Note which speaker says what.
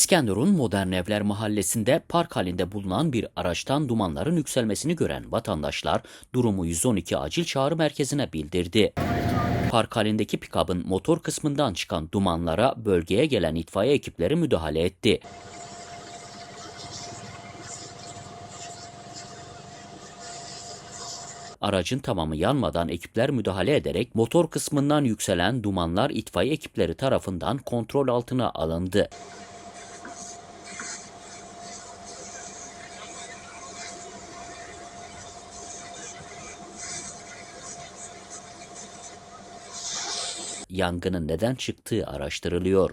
Speaker 1: İskenderun Modern Evler mahallesinde park halinde bulunan bir araçtan dumanların yükselmesini gören vatandaşlar durumu 112 acil çağrı merkezine bildirdi. Park halindeki pikabın motor kısmından çıkan dumanlara bölgeye gelen itfaiye ekipleri müdahale etti. Aracın tamamı yanmadan ekipler müdahale ederek motor kısmından yükselen dumanlar itfaiye ekipleri tarafından kontrol altına alındı. yangının neden çıktığı araştırılıyor.